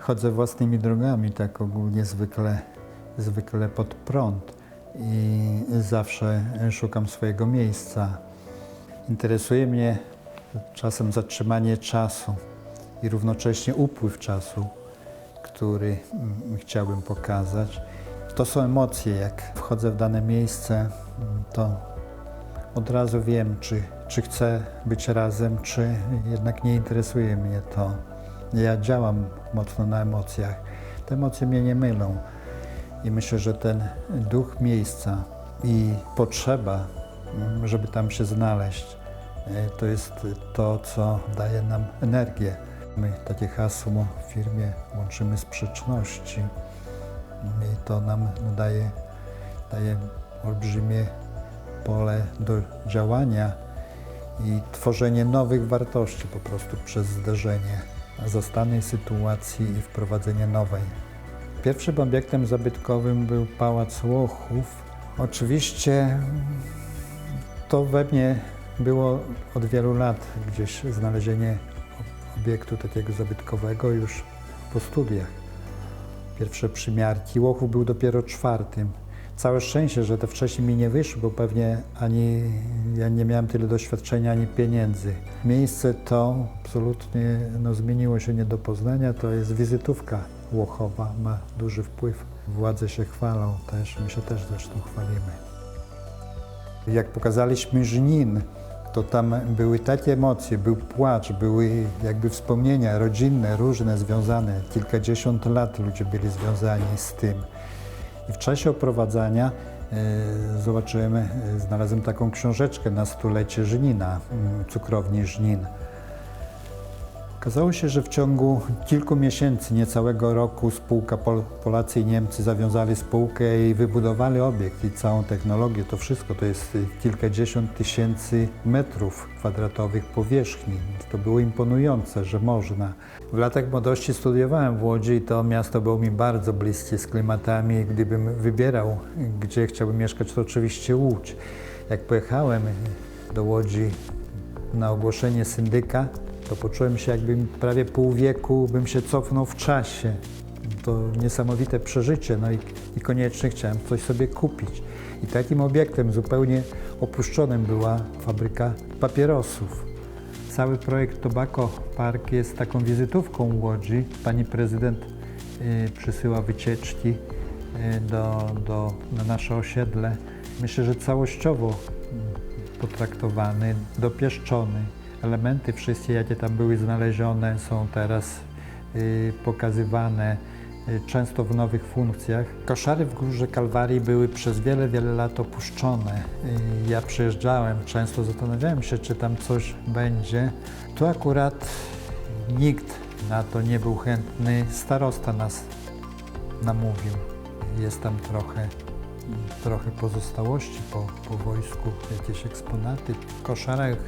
chodzę własnymi drogami, tak ogólnie zwykle, zwykle pod prąd i zawsze szukam swojego miejsca. Interesuje mnie czasem zatrzymanie czasu i równocześnie upływ czasu, który chciałbym pokazać. To są emocje, jak wchodzę w dane miejsce, to od razu wiem, czy, czy chcę być razem, czy jednak nie interesuje mnie to. Ja działam mocno na emocjach. Te emocje mnie nie mylą. I myślę, że ten duch miejsca i potrzeba, mm, żeby tam się znaleźć, e, to jest to, co daje nam energię. My takie hasło w firmie łączymy sprzeczności i to nam daje, daje olbrzymie pole do działania i tworzenie nowych wartości po prostu przez zderzenie zastanej sytuacji i wprowadzenie nowej. Pierwszym obiektem zabytkowym był Pałac Łochów. Oczywiście to we mnie było od wielu lat gdzieś znalezienie obiektu takiego zabytkowego już po studiach. Pierwsze przymiarki. Łochów był dopiero czwartym. Całe szczęście, że te wcześniej mi nie wyszły, bo pewnie ani ja nie miałem tyle doświadczenia, ani pieniędzy. Miejsce to absolutnie no, zmieniło się nie do poznania. To jest wizytówka Łochowa, ma duży wpływ. Władze się chwalą też, my się też zresztą chwalimy. Jak pokazaliśmy Żnin, to tam były takie emocje, był płacz, były jakby wspomnienia rodzinne, różne, związane. Kilkadziesiąt lat ludzie byli związani z tym. W czasie oprowadzania e, zobaczyłem, znalazłem taką książeczkę na stulecie Żnina, mm, cukrowni Żnin. Okazało się, że w ciągu kilku miesięcy, niecałego roku spółka Pol Polacy i Niemcy zawiązali spółkę i wybudowali obiekt i całą technologię. To wszystko to jest y, kilkadziesiąt tysięcy metrów kwadratowych powierzchni. To było imponujące, że można. W latach młodości studiowałem w Łodzi i to miasto było mi bardzo bliskie z klimatami. Gdybym wybierał, gdzie chciałbym mieszkać, to oczywiście Łódź. Jak pojechałem do Łodzi na ogłoszenie syndyka, to poczułem się jakbym prawie pół wieku bym się cofnął w czasie. To niesamowite przeżycie, no i, i koniecznie chciałem coś sobie kupić. I takim obiektem zupełnie opuszczonym była fabryka papierosów. Cały projekt Tobacco Park jest taką wizytówką Łodzi. Pani prezydent y, przysyła wycieczki y, do, do, na nasze osiedle. Myślę, że całościowo mm, potraktowany, dopieszczony. Elementy wszystkie, jakie tam były znalezione, są teraz y, pokazywane y, często w nowych funkcjach. Koszary w Górze Kalwarii były przez wiele, wiele lat opuszczone. Y, ja przyjeżdżałem, często zastanawiałem się, czy tam coś będzie. Tu akurat nikt na to nie był chętny. Starosta nas namówił. Jest tam trochę trochę pozostałości po, po wojsku, jakieś eksponaty. W koszarach y,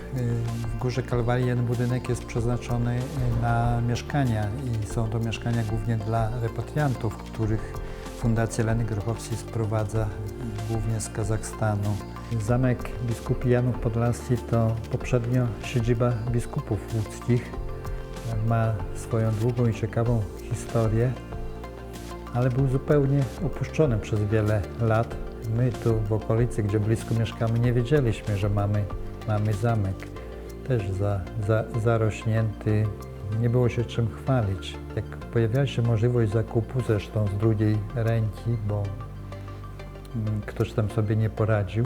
w Górze Kalwarii jeden budynek jest przeznaczony y, na mieszkania i są to mieszkania głównie dla repatriantów, których Fundacja Leny Grochowskiej sprowadza y, głównie z Kazachstanu. Zamek biskupi Janów Podlaski to poprzednio siedziba biskupów łódzkich. Ma swoją długą i ciekawą historię ale był zupełnie opuszczony przez wiele lat. My tu w okolicy, gdzie blisko mieszkamy, nie wiedzieliśmy, że mamy, mamy zamek. Też za, za, zarośnięty, nie było się czym chwalić. Jak pojawiała się możliwość zakupu, zresztą z drugiej ręki, bo mm, ktoś tam sobie nie poradził,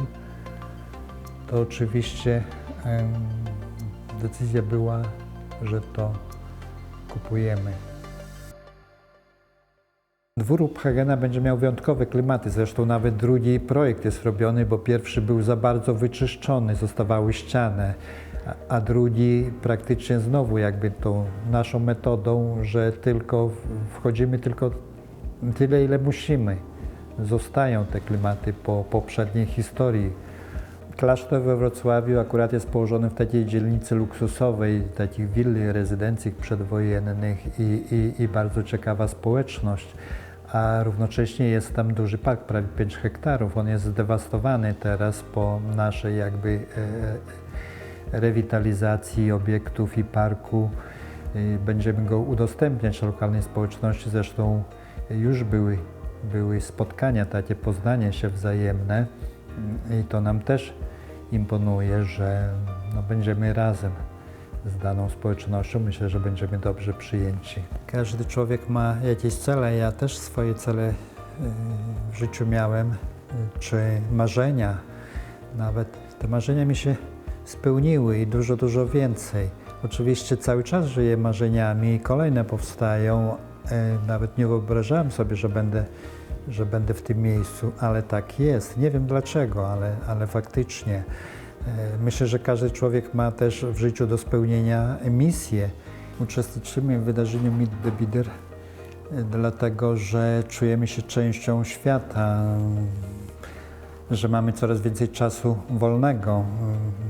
to oczywiście decyzja była, że to kupujemy. Dwór Uphagena będzie miał wyjątkowe klimaty, zresztą nawet drugi projekt jest robiony, bo pierwszy był za bardzo wyczyszczony, zostawały ściany, a, drugi praktycznie znowu jakby tą naszą metodą, że tylko wchodzimy tylko tyle, ile musimy. Zostają te klimaty po poprzedniej historii. Klasztor we Wrocławiu akurat jest położony w takiej dzielnicy luksusowej, takich willi, rezydencji przedwojennych i, i, i bardzo ciekawa społeczność a równocześnie jest tam duży park, prawie 5 hektarów. On jest zdewastowany teraz po naszej jakby e, e, rewitalizacji obiektów i parku. y, będziemy go udostępniać lokalnej społeczności. Zresztą już były, były spotkania, takie poznanie się wzajemne i to nam też imponuje, że no, będziemy razem z daną społecznością. Myślę, że będziemy dobrze przyjęci. Każdy człowiek ma jakieś cele. Ja też swoje cele y, w życiu miałem, y, czy marzenia. Nawet te marzenia mi się spełniły i dużo, dużo więcej. Oczywiście cały czas żyję marzeniami kolejne powstają. E, Nawet nie wyobrażałem sobie, że będę, że będę w tym miejscu, ale tak jest. Nie wiem dlaczego, ale, ale faktycznie. E, Myślę, że każdy człowiek ma też w życiu do spełnienia misję. Uczestniczymy w wydarzeniu Meet the Bider, e, dlatego że czujemy się częścią świata, że mamy coraz więcej czasu wolnego.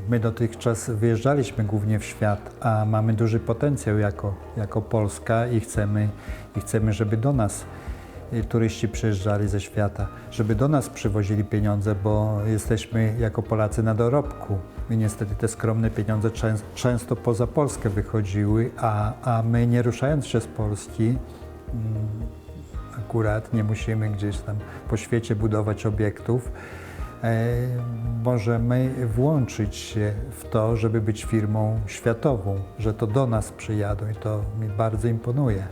My dotychczas wyjeżdżaliśmy głównie w świat, a mamy duży potencjał jako, jako Polska i chcemy, i chcemy, żeby do nas turyści przyjeżdżali ze świata, żeby do nas przywozili pieniądze, bo jesteśmy jako Polacy na dorobku. I niestety te skromne pieniądze częs- często poza Polskę wychodziły, a, a my nie ruszając się z Polski, mm, akurat nie musimy gdzieś tam po świecie budować obiektów, e, możemy włączyć się w to, żeby być firmą światową, że to do nas przyjadą i to mi bardzo imponuje.